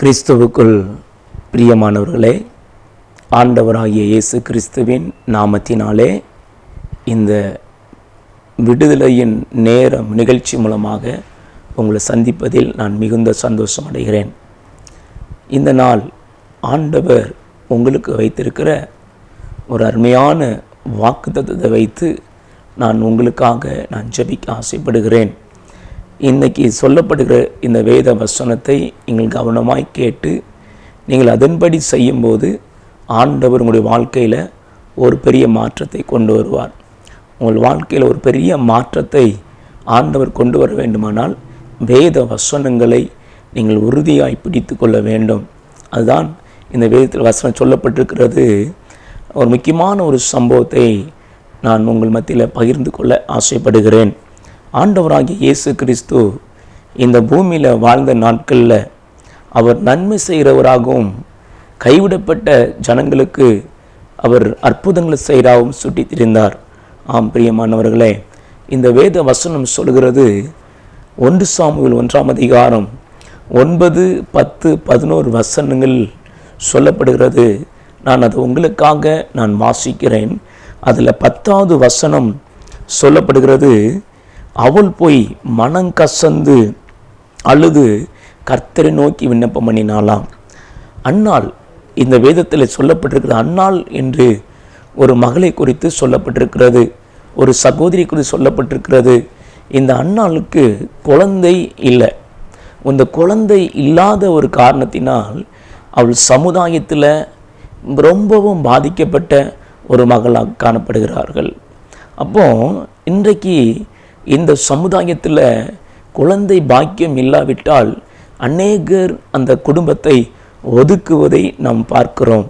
கிறிஸ்துவுக்குள் பிரியமானவர்களே ஆண்டவராகிய இயேசு கிறிஸ்துவின் நாமத்தினாலே இந்த விடுதலையின் நேரம் நிகழ்ச்சி மூலமாக உங்களை சந்திப்பதில் நான் மிகுந்த சந்தோஷம் அடைகிறேன். இந்த நாள் ஆண்டவர் உங்களுக்கு வைத்திருக்கிற ஒரு அருமையான வாக்குத்தத்தை வைத்து நான் உங்களுக்காக நான் ஜெபிக்க ஆசைப்படுகிறேன். இன்றைக்கி சொல்லப்படுகிற இந்த வேத வசனத்தை நீங்கள் கவனமாய் கேட்டு நீங்கள் அதன்படி செய்யும்போது ஆண்டவர் உங்களுடைய வாழ்க்கையில் ஒரு பெரிய மாற்றத்தை கொண்டு வருவார். உங்கள் வாழ்க்கையில் ஒரு பெரிய மாற்றத்தை ஆண்டவர் கொண்டு வர வேண்டுமானால் வேத வசனங்களை நீங்கள் உறுதியாய் பிடித்து கொள்ள வேண்டும். அதுதான் இந்த வேதத்தில் வசனம் சொல்லப்பட்டிருக்கிறது. ஒரு முக்கியமான ஒரு சம்பவத்தை நான் உங்கள் மத்தியில் பகிர்ந்து கொள்ள ஆசைப்படுகிறேன். ஆண்டவராகிய இயேசு கிறிஸ்து இந்த பூமியில் வாழ்ந்த நாட்களில் அவர் நன்மை செய்கிறவராகவும் கைவிடப்பட்ட ஜனங்களுக்கு அவர் அற்புதங்களை செய்கிறாகவும் சுட்டித்திருந்தார். ஆம் பிரியமானவர்களே இந்த வேத வசனம் சொல்கிறது ஒன்று சாமுவில் ஒன்றாம் அதிகாரம் ஒன்பது பத்து பதினோரு வசனங்கள் சொல்லப்படுகிறது. நான் அது உங்களுக்காக நான் வாசிக்கிறேன். அதில் பத்தாவது வசனம் சொல்லப்படுகிறது அவள் போய் மனம் கசந்து அழுது கர்த்தரை நோக்கி விண்ணப்பம் பண்ணினாளாம். அன்னாள் இந்த வேதத்தில் சொல்லப்பட்டிருக்கிறது அன்னாள் என்று ஒரு மகளை குறித்து சொல்லப்பட்டிருக்கிறது ஒரு சகோதரி குறித்து சொல்லப்பட்டிருக்கிறது. இந்த அன்னாளுக்கு குழந்தை இல்லை. இந்த குழந்தை இல்லாத ஒரு காரணத்தினால் அவள் சமுதாயத்தில் ரொம்பவும் பாதிக்கப்பட்ட ஒரு மகளாக காணப்படுகிறார்கள். அப்போ இன்றைக்கு இந்த சமுதாயத்தில் குழந்தை பாக்கியம் இல்லாவிட்டால் அநேகர் அந்த குடும்பத்தை ஒதுக்குவதை நாம் பார்க்கிறோம்.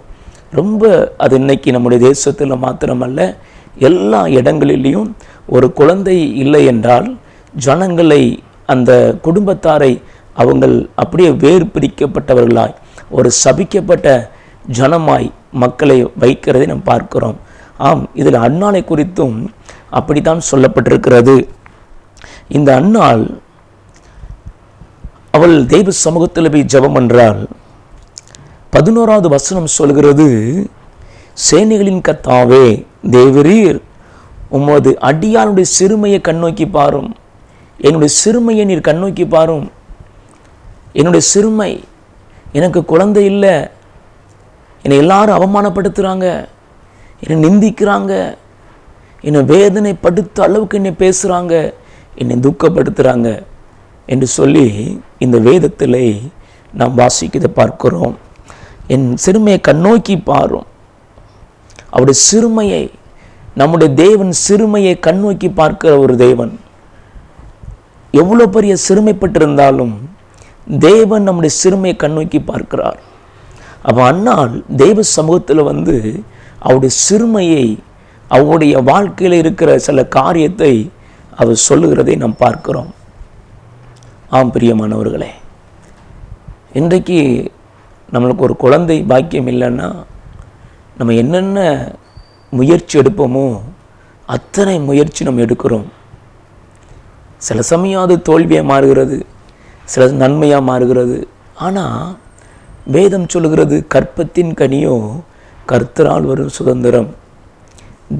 ரொம்ப அது இன்னைக்கு நம்முடைய தேசத்தில் மாத்திரமல்ல எல்லா இடங்களிலையும் ஒரு குழந்தை இல்லை என்றால் ஜனங்களை அந்த குடும்பத்தாரை அவங்கள் அப்படியே வேறு பிரிக்கப்பட்டவர்களாய் ஒரு சபிக்கப்பட்ட ஜனமாய் மக்களை வைக்கிறதை நாம் பார்க்கிறோம். ஆம் இதில் அண்ணாலை குறித்தும் அப்படித்தான் சொல்லப்பட்டிருக்கிறது. இந்த அன்னாள் அவள் தெய்வ சமூகத்தில் போய் ஜெபம் என்றால் பதினோராவது வசனம் சொல்கிறது சேனைகளின் கத்தாவே தேவரீர் உமது அடியானுடைய சிறுமையை கண்ணோக்கி பாரும். என்னுடைய சிறுமையை நீர் கண்ணோக்கி பாரும். என்னுடைய சிறுமை எனக்கு குழந்தை இல்லை. என்னை எல்லாரும் அவமானப்படுத்துகிறாங்க என்னை நிந்திக்கிறாங்க. என்னை வேதனைப்படுத்த அளவுக்கு என்னை பேசுகிறாங்க என்னை துக்கப்படுத்துகிறாங்க என்று சொல்லி இந்த வேதத்தில் நாம் வாசிக்கிறதை பார்க்கிறோம். என் சிறுமையை கண்ணோக்கி பாரும். அவருடைய சிறுமையை நம்முடைய தேவன் சிறுமையை கண்ணோக்கி பார்க்கிற ஒரு தேவன். எவ்வளோ பெரிய சிறுமைப்பட்டிருந்தாலும் தேவன் நம்முடைய சிறுமையை கண்ணோக்கி பார்க்கிறார். அப்போ அண்ணால் தெய்வ சமூகத்தில் வந்து அவருடைய சிறுமையை அவருடைய வாழ்க்கையில் இருக்கிற சில காரியத்தை அவர் சொல்லுகிறதை நாம் பார்க்கிறோம். ஆம் பிரியமானவர்களே. இன்றைக்கு நம்மளுக்கு ஒரு குழந்தை பாக்கியம் இல்லைன்னா நம்ம என்னென்ன முயற்சி எடுப்போமோ அத்தனை முயற்சி நம்ம எடுக்கிறோம். சில சமயம் அது தோல்வியாக மாறுகிறது சில நன்மையாக மாறுகிறது. ஆனால் வேதம் சொல்லுகிறது கற்பத்தின் கனியோ கர்த்தரால் வரும் சுதந்திரம்.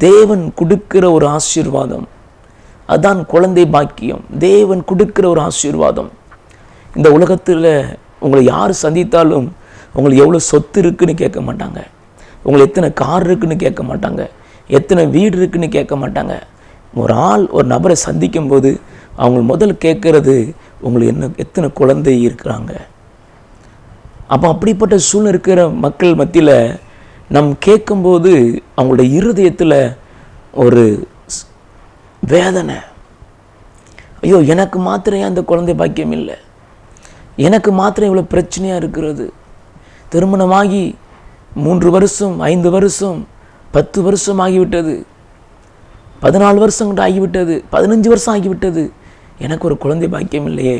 தேவன் கொடுக்கிற ஒரு ஆசீர்வாதம். அதான் குழந்தை பாக்கியம். தேவன் கொடுக்கிற ஒரு ஆசீர்வாதம். இந்த உலகத்தில் உங்களை யார் சந்தித்தாலும் உங்களுக்கு எவ்வளோ சொத்து இருக்குன்னு கேட்க மாட்டாங்க. உங்களை எத்தனை கார் இருக்குன்னு கேட்க மாட்டாங்க. எத்தனை வீடு இருக்குன்னு கேட்க மாட்டாங்க. ஒரு ஆள் ஒரு நபரை சந்திக்கும் போது அவங்க முதல் கேட்கறது உங்களுக்கு என்ன எத்தனை குழந்தை இருக்கிறாங்க. அப்போ அப்படிப்பட்ட சூழ்நிலை இருக்கிற மக்கள் மத்தியில் நம் கேட்கும்போது அவங்களோட இருதயத்தில் ஒரு வேதனை. ஐயோ எனக்கு மாத்திரம் ஏன் அந்த குழந்தை பாக்கியம் இல்லை? எனக்கு மாத்திரம் இவ்வளோ பிரச்சனையாக இருக்கிறது? திருமணமாகி மூன்று வருஷம் ஐந்து வருஷம் பத்து வருஷம் ஆகிவிட்டது. பதினாலு வருஷம் கூட ஆகிவிட்டது பதினஞ்சு வருஷம் ஆகிவிட்டது. எனக்கு ஒரு குழந்தை பாக்கியம் இல்லையே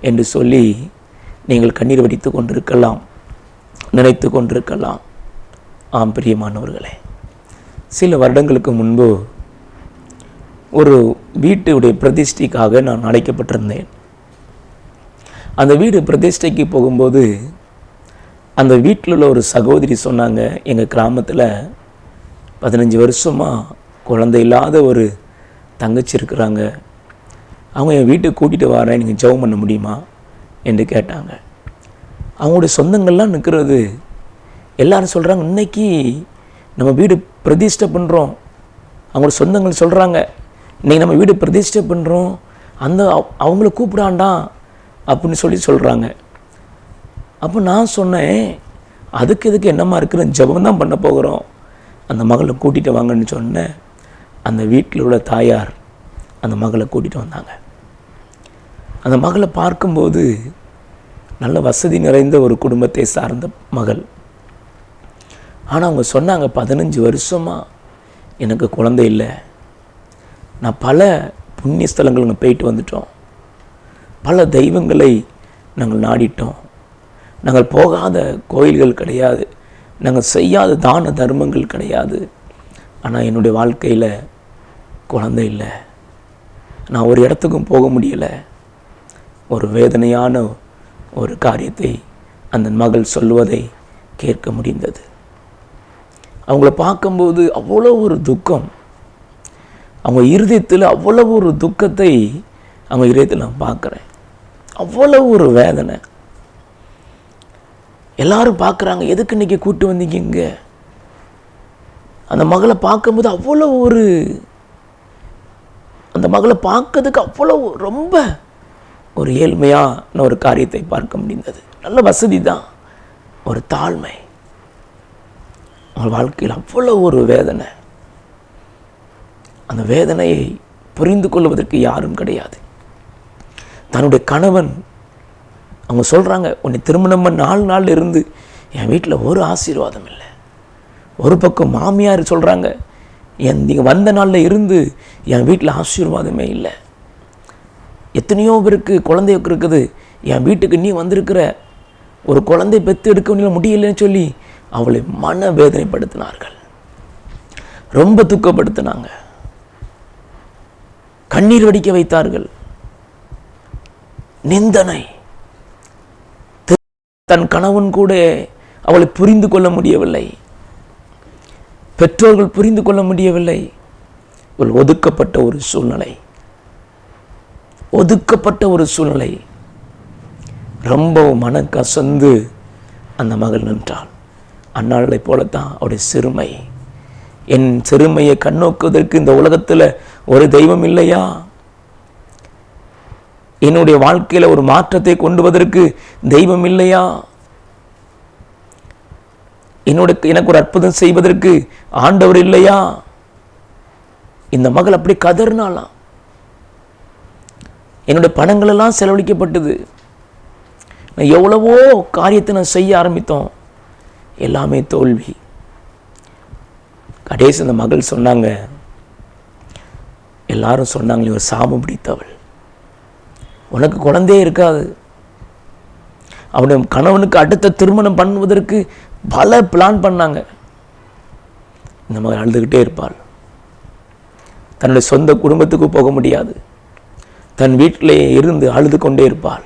என்று சொல்லி நீங்கள் கண்ணீர் வடித்து கொண்டிருக்கலாம் நினைத்து கொண்டிருக்கலாம். ஆம் பிரியமானவர்களே சில வருடங்களுக்கு முன்பு ஒரு வீட்டுடைய பிரதிஷ்டைக்காக நான் அழைக்கப்பட்டிருந்தேன். அந்த வீடு பிரதிஷ்டைக்கு போகும்போது அந்த வீட்டில் உள்ள ஒரு சகோதரி சொன்னாங்க எங்கள் கிராமத்தில் பதினஞ்சு வருஷமாக குழந்தை இல்லாத ஒரு தங்கச்சி இருக்கிறாங்க. அவங்க என் வீட்டுக்கு கூட்டிகிட்டு வரேன் நீங்கள் ஜெபம் பண்ண முடியுமா? என்று கேட்டாங்க. அவங்களுடைய சொந்தங்கள்லாம் நிற்கிறது. எல்லாரும் சொல்கிறாங்க இன்னைக்கு நம்ம வீடு பிரதிஷ்டை பண்ணுறோம் அவங்களோட சொந்தங்கள் சொல்கிறாங்க இன்றைக்கி நம்ம வீடு பிரதிஷ்டை பண்ணுறோம் அந்த அவங்கள கூப்பிடாண்டா அப்படின்னு சொல்லி சொல்கிறாங்க அப்போ நான் சொன்னேன் அதுக்கு இதுக்கு என்னம்மா இருக்கிற ஜெபம் தான் பண்ண போகிறோம். அந்த மகளை கூட்டிகிட்டு வாங்கன்னு சொன்னேன். அந்த வீட்டில் உள்ள தாயார் அந்த மகளை கூட்டிகிட்டு வந்தாங்க. அந்த மகளை பார்க்கும்போது நல்ல வசதி நிறைந்த ஒரு குடும்பத்தை சார்ந்த மகள். ஆனால் அவங்க சொன்னாங்க பதினஞ்சு வருஷமாக எனக்கு குழந்தை இல்லை. நான் பல புண்ணிய ஸ்தலங்களுக்கு போயிட்டு வந்துட்டோம். பல தெய்வங்களை நாங்கள் நாடிட்டோம். நாங்கள் போகாத கோயில்கள் கிடையாது. நாங்கள் செய்யாத தான தர்மங்கள் கிடையாது. ஆனால் என்னுடைய வாழ்க்கையில் குழந்தை இல்லை. நான் ஒரு இடத்துக்கும் போக முடியலை. ஒரு வேதனையான ஒரு காரியத்தை அந்த மகள் சொல்வதை கேட்க முடிந்தது. அவங்கள பார்க்கும்போது அவ்வளோ ஒரு துக்கம். அவங்க இருதயத்தில் அவ்வளவு ஒரு துக்கத்தை அவங்க இருதயத்தில் நான் பார்க்குறேன். அவ்வளவு ஒரு வேதனை. எல்லாரும் பார்க்குறாங்க எதுக்கு இன்னைக்கு கூட்டு வந்தீங்க இங்கே? அந்த மகளை பார்க்கும்போது அவ்வளோ ஒரு அந்த மகளை பார்க்கறதுக்கு அவ்வளோ ரொம்ப ஒரு ஏழ்மையான ஒரு காரியத்தை பார்க்க முடிந்தது. நல்ல வசதி தான். ஒரு தாழ்மை. அவள் வாழ்க்கையில் அவ்வளோ ஒரு வேதனை. அந்த வேதனையை புரிந்து கொள்வதற்கு யாரும் கிடையாது. தன்னுடைய கணவன் அவங்க சொல்கிறாங்க உன்னை திருமணம் பண்ண நாலு நாள் இருந்து என் வீட்டில் ஒரு ஆசீர்வாதம் இல்லை. ஒரு பக்கம் மாமியார் சொல்கிறாங்க என் நீங்கள் வந்த நாளில் இருந்து என் வீட்டில் ஆசீர்வாதமே இல்லை. எத்தனையோ பேருக்கு குழந்தை இருக்குது. என் வீட்டுக்கு நீ வந்திருக்கிற ஒரு குழந்தை பெற்று எடுக்க முடியலன்னு சொல்லி அவளை மன வேதனைப்படுத்தினார்கள். ரொம்ப துக்கப்படுத்தினாங்க. கண்ணீர் வடிக்க வைத்தார்கள். நிந்தனை. தன் கணவன் கூட அவளை புரிந்து கொள்ள முடியவில்லை. பெற்றோர்கள் புரிந்து கொள்ள முடியவில்லை. ஒரு ஒதுக்கப்பட்ட ஒரு சூழ்நிலை. ஒதுக்கப்பட்ட ஒரு சூழ்நிலை. ரொம்ப மன கசந்து அந்த மகள் நின்றாள். அன்னாளை போலத்தான் அவருடைய சிறுமை. என் சிறுமையை கண்ணோக்குவதற்கு இந்த உலகத்தில் ஒரு தெய்வம் இல்லையா? என்னுடைய வாழ்க்கையில் ஒரு மாற்றத்தை கொண்டுவதற்கு தெய்வம் இல்லையா? என்னோட எனக்கு ஒரு அற்புதம் செய்வதற்கு ஆண்டவர் இல்லையா? இந்த மகள் அப்படி கதறினாலாம் என்னுடைய பணங்களெல்லாம் செலவழிக்கப்பட்டது. நான் எவ்வளவோ காரியத்தை நான் செய்ய ஆரம்பித்தோம். எல்லாமே தோல்வி. கடைசி அந்த மகள் சொன்னாங்க எல்லாரும் சொன்னாங்களே ஒரு சாபம் பிடித்தவள். உனக்கு குழந்தையே இருக்காது. அவனுடைய கணவனுக்கு அடுத்த திருமணம் பண்ணுவதற்கு பல பிளான் பண்ணாங்க. இந்த மாதிரி அழுதுகிட்டே இருப்பாள். தன்னுடைய சொந்த குடும்பத்துக்கு போக முடியாது. தன் வீட்டிலே இருந்து அழுது கொண்டே இருப்பாள்.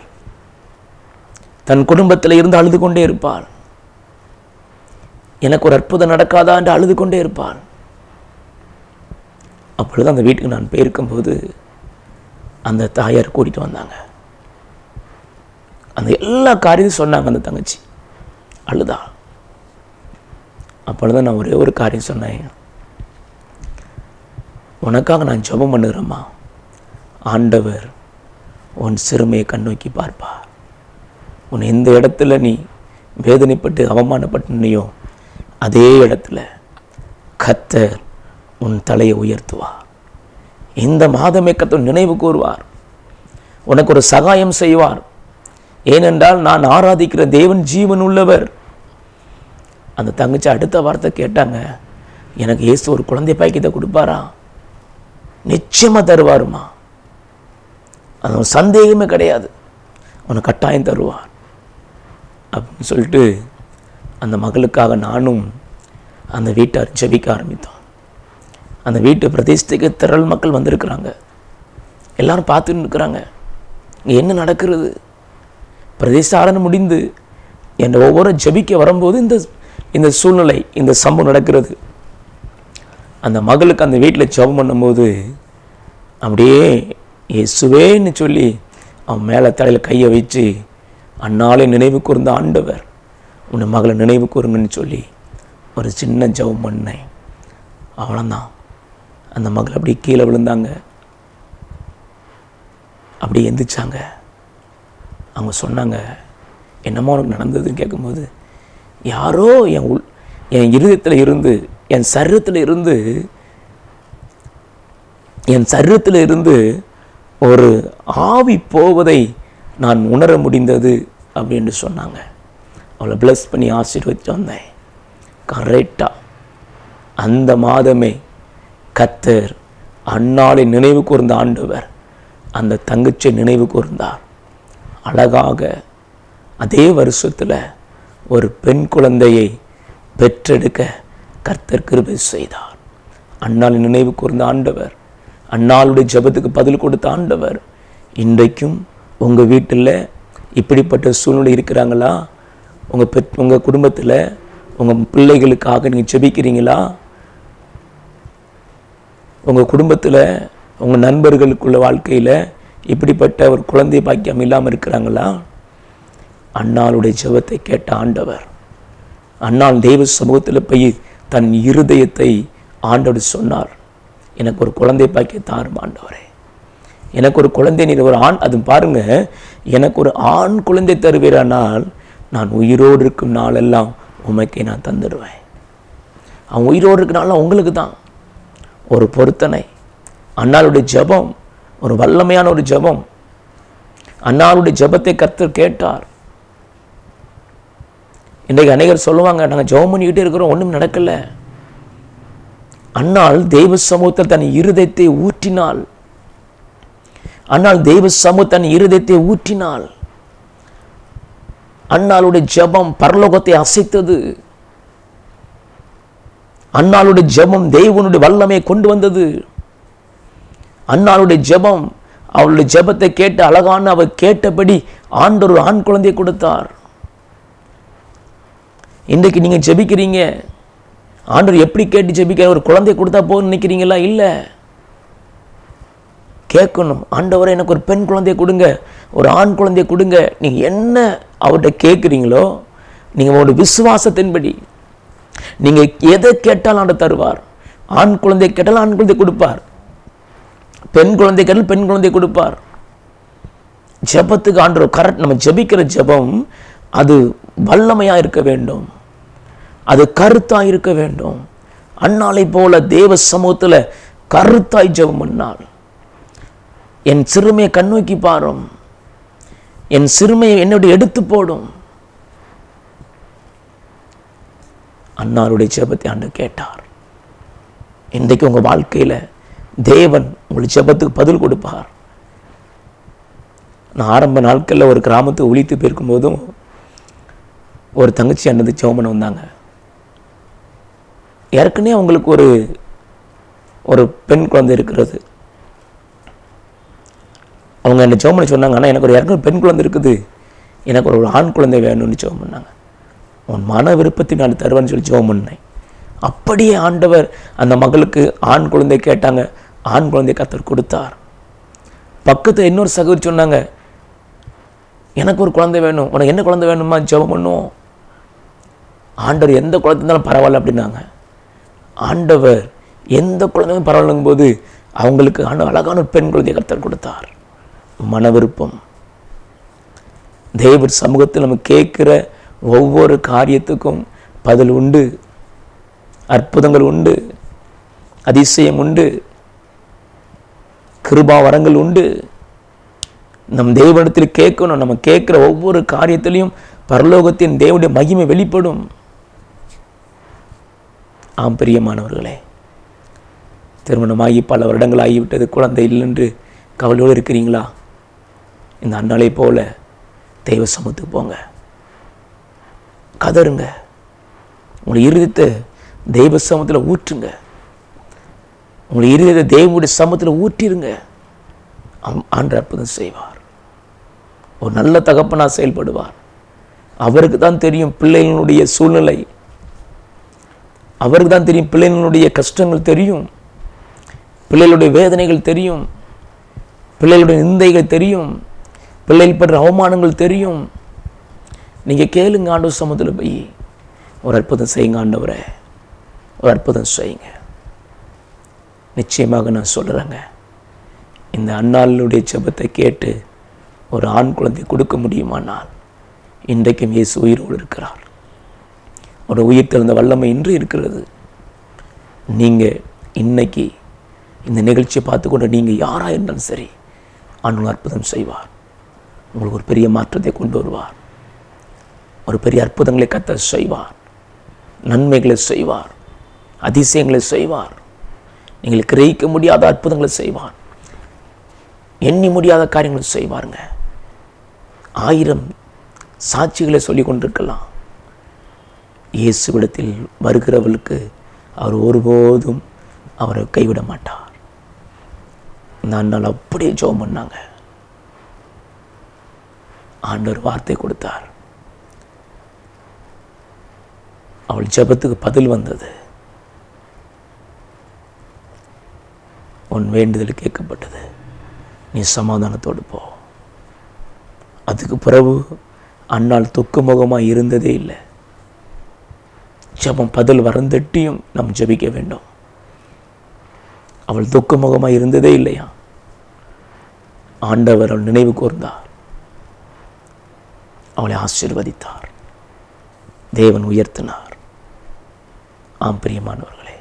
தன் குடும்பத்தில் இருந்து அழுது கொண்டே இருப்பாள். எனக்கு ஒரு அற்புதம் நடக்காதா என்று அழுது கொண்டே இருப்பாள். அப்பொழுது அந்த வீட்டுக்கு நான் போயிருக்கும்போது அந்த தாயார் கூட்டிட்டு வந்தாங்க. அந்த எல்லா காரியத்தையும் சொன்னாங்க அந்த தங்கச்சி. அழுதா. அப்பொழுது நான் ஒரே ஒரு காரியம் சொன்னேன். உனக்காக நான் ஜெபம் பண்ணுகிறேம்மா. ஆண்டவர் உன் சிறுமையை கண்ணோக்கி பார்ப்பா. உன் எந்த இடத்துல நீ வேதனைப்பட்டு அவமானப்பட்டுனியோ அதே இடத்துல கத்தர் உன் தலையை உயர்த்துவார் இந்த மாதமே கத்தர் நினைவு கூறுவார். உனக்கு ஒரு சகாயம் செய்வார். ஏனென்றால் நான் ஆராதிக்கிற தேவன் ஜீவன் உள்ளவர். அந்த தங்கச்சி அடுத்த வார்த்தை கேட்டாங்க எனக்கு இயேசு ஒரு குழந்தை பாய்க்கிட்ட கொடுப்பாரா? நிச்சயமாக தருவாருமா அது சந்தேகமே கிடையாது. உனக்கு கட்டாயம் தருவார். அப்படின்னு சொல்லிட்டு அந்த மகளுக்காக நானும் அந்த வீட்டார் ஜெபிக்க ஆரம்பித்தோம். அந்த வீட்டு பிரதிஷ்டைக்கு திரள் மக்கள் வந்திருக்கிறாங்க. எல்லாரும் பார்த்துட்டு இருக்கிறாங்க. இங்கே என்ன நடக்கிறது? பிரதிஷ்ட முடிந்து என்னை ஒவ்வொரு ஜெபிக்க வரும்போது இந்த இந்த சூழ்நிலை இந்த சம்பவம் நடக்கிறது. அந்த மகளுக்கு அந்த வீட்டில் ஜெபம் பண்ணும்போது அப்படியே இயேசுவேன்னு சொல்லி அவன் மேலே தலையில் கையை வச்சு அன்னாலே நினைவு கூர்ந்த ஆண்டவர் உன்னை மகளை நினைவு கூறுங்கன்னு சொல்லி ஒரு சின்ன ஜெபம் பண்ணேன். அவ்வளோதான் அந்த மகள் அப்படியே கீழே விழுந்தாங்க. அப்படியே எந்திரிச்சாங்க. அவங்க சொன்னாங்க என்னமோ உனக்கு நடந்ததுன்னு கேட்கும்போது யாரோ என் உள் என் இருதயத்தில் இருந்து என் சரீரத்தில் இருந்து என் சரீரத்தில் இருந்து ஒரு ஆவி போவதை நான் உணர முடிந்தது அப்படின்னு சொன்னாங்க. அவளை ப்ளஸ் பண்ணி ஆசீர்வதிச்சு வந்தேன். கரெக்டாக அந்த மாதமே கத்தர் அன்னாளை நினைவு கூர்ந்த ஆண்டவர் அந்த தங்கச்சை நினைவு கூர்ந்தார். அழகாக அதே வருஷத்தில் ஒரு பெண் குழந்தையை பெற்றெடுக்க கர்த்தர் கிருபை செய்தார். அன்னாளை நினைவு கூர்ந்த ஆண்டவர் அன்னாளுடைய ஜெபத்துக்கு பதில் கொடுத்த ஆண்டவர் இன்றைக்கும் உங்கள் வீட்டில் இப்படிப்பட்ட சூழ்நிலை இருக்கிறாங்களா? உங்கள் பெற் உங்கள் குடும்பத்தில் உங்கள் பிள்ளைகளுக்காக நீங்கள் ஜெபிக்கிறீங்களா? உங்கள் குடும்பத்தில் உங்கள் நண்பர்களுக்குள்ள வாழ்க்கையில் இப்படிப்பட்ட ஒரு குழந்தை பாக்கியம் இல்லாமல் இருக்கிறாங்களா? அண்ணாளுடைய ஜெபத்தை கேட்ட ஆண்டவர் அண்ணாள் தெய்வ சமூகத்தில் போய் தன் இருதயத்தை ஆண்டவர் சொன்னார் எனக்கு ஒரு குழந்தை பாக்கிய தாரும் ஆண்டவரே. எனக்கு ஒரு குழந்தை நீர் ஒரு ஆண் அது பாருங்க எனக்கு ஒரு ஆண் குழந்தை தருவீரானால் நான் உயிரோடு இருக்கும் நாளெல்லாம் உமைக்கே நான் தந்துடுவேன். அவன் உயிரோடு இருக்கிறனால உங்களுக்கு தான் ஒரு பொருத்தனை. அண்ணாளுடைய ஜெபம் ஒரு வல்லமையான ஒரு ஜெபம். அண்ணாளுடைய ஜெபத்தை கர்த்தர் கேட்டார். இன்றைக்கு அநேகர் சொல்லுவாங்க நாங்கள் ஜெபம் பண்ணிக்கிட்டே இருக்கிறோம் ஒன்றும் நடக்கல. அன்னால் தெய்வ சமூகத்தில் தன் இருதயத்தை ஊற்றினாள். அன்னால் தெய்வ சமூக தன் இருதயத்தை ஊற்றினாள். அன்னாளுடைய ஜெபம் பரலோகத்தை அசைத்தது. அன்னாளுடைய ஜெபம் தேவனுடைய வல்லமையை கொண்டு வந்தது. அன்னாளுடைய ஜெபம் அவளுடைய ஜெபத்தை கேட்டு அழகான அவர் கேட்டபடி ஆண்டவர் ஆண் குழந்தையை கொடுத்தார். இன்றைக்கு நீங்கள் ஜெபிக்கிறீங்க? ஆண்டவர் எப்படி கேட்டு ஜெபிக்கிற ஒரு குழந்தைய கொடுத்தா போதும்னு நினைக்கிறீங்களா? இல்லை. கேட்கணும். ஆண்டவரை எனக்கு ஒரு பெண் குழந்தையை கொடுங்க. ஒரு ஆண் குழந்தைய கொடுங்க. நீங்கள் என்ன அவர்கிட்ட கேட்குறீங்களோ நீங்கள் உங்களுடைய விசுவாசத்தின்படி நீங்க எதை கேட்டால் ஆண்டு தருவார். ஆண் குழந்தை கேட்டால் ஆண் குழந்தை கொடுப்பார். பெண் குழந்தை கேட்டால் பெண் குழந்தை கொடுப்பார். ஜெபத்துக்கு ஆண்டு கரெக்ட் நம்ம ஜபிக்கிற ஜபம் அது வல்லமையா இருக்க வேண்டும். அது கருத்தாய் இருக்க வேண்டும். அன்னாலை போல தேவ சமூகத்துல கருத்தாய் ஜெபம் பண்ணால். என் சிறுமையை கண்ணோக்கி பாரும். என் சிறுமையை என்னுடைய எடுத்து போடும். அன்னாருடைய ஜெபத்தை ஆண்டு கேட்டார். இன்றைக்கு உங்க வாழ்க்கையில தேவன் உங்கள் ஜெபத்துக்கு பதில் கொடுப்பார். நான் ஆரம்ப நாட்களில் ஒரு கிராமத்துக்கு ஒழித்து போயிருக்கும் போதும் ஒரு தங்கச்சி அண்ணது சோமன் வந்தாங்க. ஏற்கனவே அவங்களுக்கு ஒரு ஒரு பெண் குழந்தை இருக்கிறது. அவங்க என்ன சோமனை சொன்னாங்க ஆனால் எனக்கு ஒரு ஏற்கனவே பெண் குழந்தை இருக்குது. எனக்கு ஒரு ஆண் குழந்தை வேணும்னு சோம் பண்ணாங்க. உன் மன விருப்பத்தை நான் தருவேன்னு சொல்லி ஜெபம் பண்ணேன். அப்படியே ஆண்டவர் அந்த மகளுக்கு ஆண் குழந்தை கேட்டாங்க. ஆண் குழந்தை கத்தர் கொடுத்தார். பக்கத்தில் இன்னொரு சகோதரி சொன்னாங்க எனக்கு ஒரு குழந்தை வேணும். உனக்கு என்ன குழந்தை வேணுமா ஜெபம் பண்ணுவோம். ஆண்டவர் எந்த குழந்தை இருந்தாலும் பரவாயில்ல அப்படின்னாங்க. ஆண்டவர் எந்த குழந்தையும் பரவாயில்லைங்கும் போது அவங்களுக்கு ஆண்டு அழகான ஒரு பெண் குழந்தையை கத்தர் கொடுத்தார். மன விருப்பம். தேவர் சமூகத்தில் நம்ம கேட்குற ஒவ்வொரு காரியத்துக்கும் பதில் உண்டு அற்புதங்கள் உண்டு அதிசயம் உண்டு கிருபா வரங்கள் உண்டு. நம் தேவனிடத்தில் கேட்கணும் நம்ம கேட்குற ஒவ்வொரு காரியத்திலையும் பரலோகத்தின் தேவனுடைய மகிமை வெளிப்படும். ஆம் பிரியமானவர்களே திருமணமாகி பல வருடங்கள் ஆகிவிட்டது குழந்தை இல்லைன்று கவலையோடு இருக்கிறீங்களா? இந்த அண்ணாலை போல தெய்வ சமத்துக்கு போங்க. கதருங்க. உங்களை இருதயத்தை தெய்வ சமத்தில் ஊற்றுங்க. உங்களை இருதயத்தை தெய்வனுடைய சமத்தில் ஊற்றிருங்க. ஆண்டு அற்புதம் செய்வார். ஒரு நல்ல தகப்பனா செயல்படுவார். அவருக்கு தான் தெரியும் பிள்ளைகளுடைய சூழ்நிலை. அவருக்கு தான் தெரியும் பிள்ளைகளுடைய கஷ்டங்கள் தெரியும். பிள்ளைகளுடைய வேதனைகள் தெரியும். பிள்ளைகளுடைய நிந்தைகள் தெரியும். பிள்ளைகள் படுற அவமானங்கள் தெரியும். நீங்கள் கேளுங்க ஆண்டவர் சமூகத்தில் போய் ஒரு அற்புதம் செய்யுங்க ஆண்டவரை. ஒரு அற்புதம் செய்யுங்க. நிச்சயமாக நான் சொல்கிறேங்க இந்த அண்ணாளுடைய ஜபத்தை கேட்டு ஒரு ஆண் குழந்தை கொடுக்க முடியுமானால் இன்றைக்கும் இயேசு உயிரோடு இருக்கிறார். ஒரு உயிர் திறந்த வல்லமை இன்று இருக்கிறது. நீங்கள் இன்னைக்கு இந்த நிகழ்ச்சியை பார்த்து கொண்டு நீங்கள் யாராக இருந்தாலும் சரி ஆண்டவர் அற்புதம் செய்வார். உங்களுக்கு ஒரு பெரிய மாற்றத்தை கொண்டு வருவார். ஒரு பெரிய அற்புதங்களை கத்த செய்வார். நன்மைகளை செய்வார். அதிசயங்களை செய்வார். நீங்கள் கிரகிக்க முடியாத அற்புதங்களை செய்வார். எண்ணி முடியாத காரியங்களை செய்வாருங்க. ஆயிரம் சாட்சிகளை சொல்லி கொண்டிருக்கலாம். இயேசுவிடத்தில் வருகிறவர்களுக்கு அவர் ஒருபோதும் அவரை கைவிட மாட்டார். நான் நாள் அப்படியே ஜோம் பண்ணாங்க. ஆண்டவர் வார்த்தை கொடுத்தார். அவள் ஜெபத்துக்கு பதில் வந்தது. உன் வேண்டுதல் கேட்கப்பட்டது. நீ சமாதானத்தோடு போ. அதுக்கு பிறகு அன்னால் துக்குமுகமாக இருந்ததே இல்லை. ஜெபம் பதில் வரந்தட்டியும் நாம் ஜெபிக்க வேண்டும். அவள் துக்குமுகமாக இருந்ததே இல்லையா? ஆண்டவர் அவள் நினைவு கூர்ந்தார். அவளை ஆசிர்வதித்தார். தேவன் உயர்த்தினார். ஆம் பிரியமானவர்களே.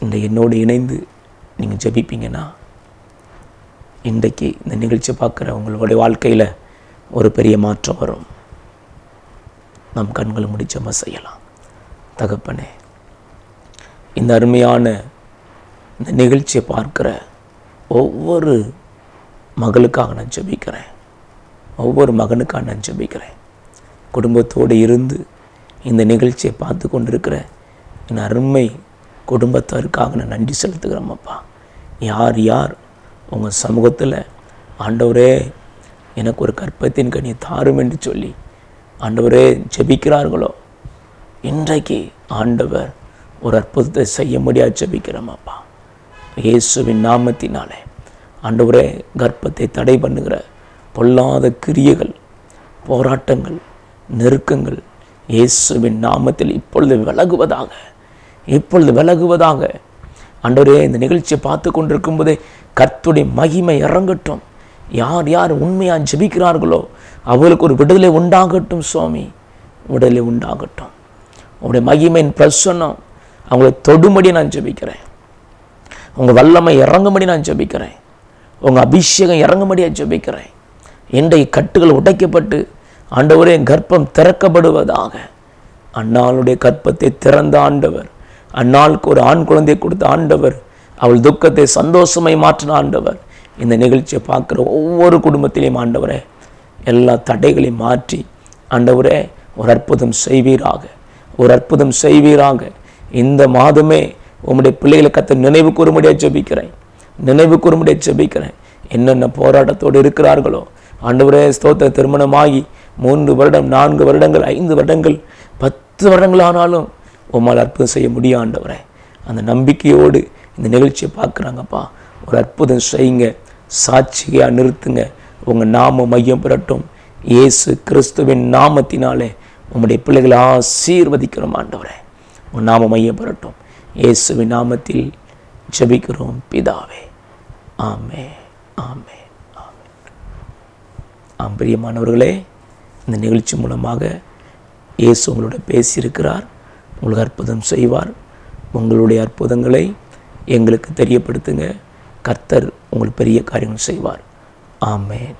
இந்த என்னோடு இணைந்து நீங்கள் ஜபிப்பீங்கன்னா இன்றைக்கு இந்த நிகழ்ச்சி பார்க்குற உங்களுடைய வாழ்க்கையில் ஒரு பெரிய மாற்றம் வரும். நம் கண்களை முடிச்சமாக செய்யலாம். தகப்பனே இந்த அருமையான இந்த நிகழ்ச்சியை பார்க்குற ஒவ்வொரு மகளுக்காக நான் ஜபிக்கிறேன். ஒவ்வொரு மகனுக்காக நான் ஜபிக்கிறேன். குடும்பத்தோடு இருந்து இந்த நிகழ்ச்சியை பார்த்து கொண்டிருக்கிற என் அருமை குடும்பத்தாருக்காக நான் நன்றி செலுத்துகிறேன் யார் யார்? உங்கள் சமூகத்தில் ஆண்டவரே எனக்கு ஒரு கற்பத்தின் கனியை தாரும் என்று சொல்லி ஆண்டவரே ஜெபிக்கிறார்களோ? இன்றைக்கு ஆண்டவர் ஒரு அற்புதத்தை செய்ய முடியாது ஜெபிக்கிறோமாப்பா இயேசுவின் நாமத்தினாலே ஆண்டவரே கர்ப்பத்தை தடை பண்ணுகிற பொல்லாத கிரியைகள் போராட்டங்கள் நெருக்கங்கள் இயேசுவின் நாமத்தில் இப்பொழுது விலகுவதாக இப்பொழுது விலகுவதாக. அன்றரே இந்த நிகழ்ச்சியை பார்த்து கொண்டிருக்கும் போதே கர்த்துடைய மகிமை இறங்கட்டும். யார் யார் உண்மையாக ஜெபிக்கிறார்களோ அவர்களுக்கு ஒரு விடுதலை உண்டாகட்டும் சுவாமி. விடுதலை உண்டாகட்டும். உங்களுடைய மகிமையின் பிரசன்னம் அவங்கள தொடும்படி நான் ஜெபிக்கிறேன். உங்கள் வல்லமை இறங்கும்படி நான் ஜெபிக்கிறேன். உங்கள் அபிஷேகம் இறங்கும்படியாக ஜெபிக்கிறேன். இன்றைய கட்டுகள் உடைக்கப்பட்டு ஆண்டவரே கர்ப்பம் திறக்கப்படுவதாக. அன்னாளுடைய கற்பத்தை திறந்த ஆண்டவர். அண்ணாளுக்கு ஒரு ஆண் குழந்தை கொடுத்த ஆண்டவர். அவள் துக்கத்தை சந்தோஷமாய் மாற்றின ஆண்டவர். இந்த நிகழ்ச்சியை பார்க்குற ஒவ்வொரு குடும்பத்திலையும் ஆண்டவரே எல்லா தடைகளையும் மாற்றி ஆண்டவரே ஒரு அற்புதம் செய்வீராக. ஒரு அற்புதம் செய்வீராக. இந்த மாதமே உம்முடைய பிள்ளைகளை கத்த நினைவு கூறும்படியாக ஜெபிக்கிறேன். நினைவு கூறும்படியாக ஜெபிக்கிறேன். என்னென்ன போராட்டத்தோடு இருக்கிறார்களோ ஆண்டவரே ஸ்தோத்திர திருமணமாகி மூன்று வருடம் நான்கு வருடங்கள் ஐந்து வருடங்கள் பத்து வருடங்கள் ஆனாலும் உம்மால் அற்புதம் செய்ய முடியும் ஆண்டவரே. அந்த நம்பிக்கையோடு இந்த நிகழ்ச்சியை பார்க்குறாங்கப்பா. ஒரு அற்புதம் செய்யுங்க சாட்சியாக நிறுத்துங்க. உங்கள் நாம மையம் பெறட்டும் இயேசு கிறிஸ்துவின் நாமத்தினாலே உங்களுடைய பிள்ளைகளை ஆசீர்வதிக்கிறோம் ஆண்டவரே. உன் நாம மையம் பெறட்டும் இயேசுவின் நாமத்தில் ஜபிக்கிறோம் பிதாவே. ஆமே ஆமே ஆமே ஆம் பிரியமானவர்களே இந்த நிகழ்ச்சி மூலமாக இயேசு உங்களோட பேசியிருக்கிறார் உங்களுக்கு அற்புதம் செய்வார். உங்களுடைய அற்புதங்களை எங்களுக்கு தெரியப்படுத்துங்க. கர்த்தர் உங்களுக்கு பெரிய காரியங்கள் செய்வார். ஆமேன்.